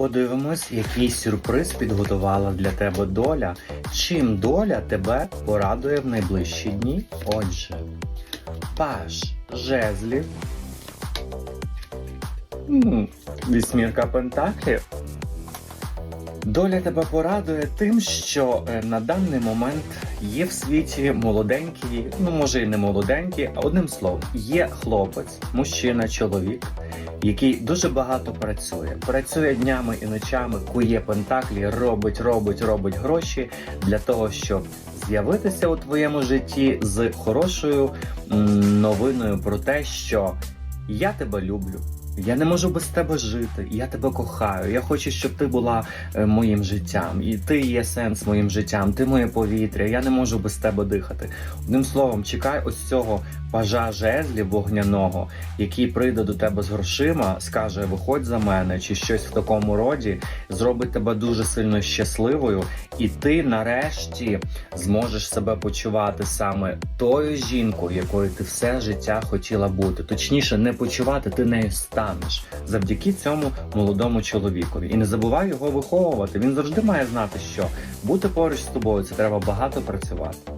Подивимось, який сюрприз підготувала для тебе доля. Чим доля тебе порадує в найближчі дні? Отже, паш жезлів. Вісьмірка пентаклів. Доля тебе порадує тим, що е, на даний момент є в світі молоденькі, ну може і не молоденькі, а одним словом, є хлопець, мужчина, чоловік, який дуже багато працює. Працює днями і ночами, кує пентаклі, робить, робить, робить гроші для того, щоб з'явитися у твоєму житті з хорошою новиною про те, що я тебе люблю. Я не можу без тебе жити, я тебе кохаю. Я хочу, щоб ти була е, моїм життям, і ти є сенс моїм життям, ти моє повітря. Я не можу без тебе дихати. Одним словом, чекай ось цього пажа жезлів вогняного, який прийде до тебе з грошима, скаже: Виходь за мене, чи щось в такому роді, зробить тебе дуже сильно щасливою, і ти нарешті зможеш себе почувати саме тою жінкою, якою ти все життя хотіла бути. Точніше, не почувати, ти нею станеш завдяки цьому молодому чоловікові. І не забувай його виховувати. Він завжди має знати, що бути поруч з тобою це треба багато працювати.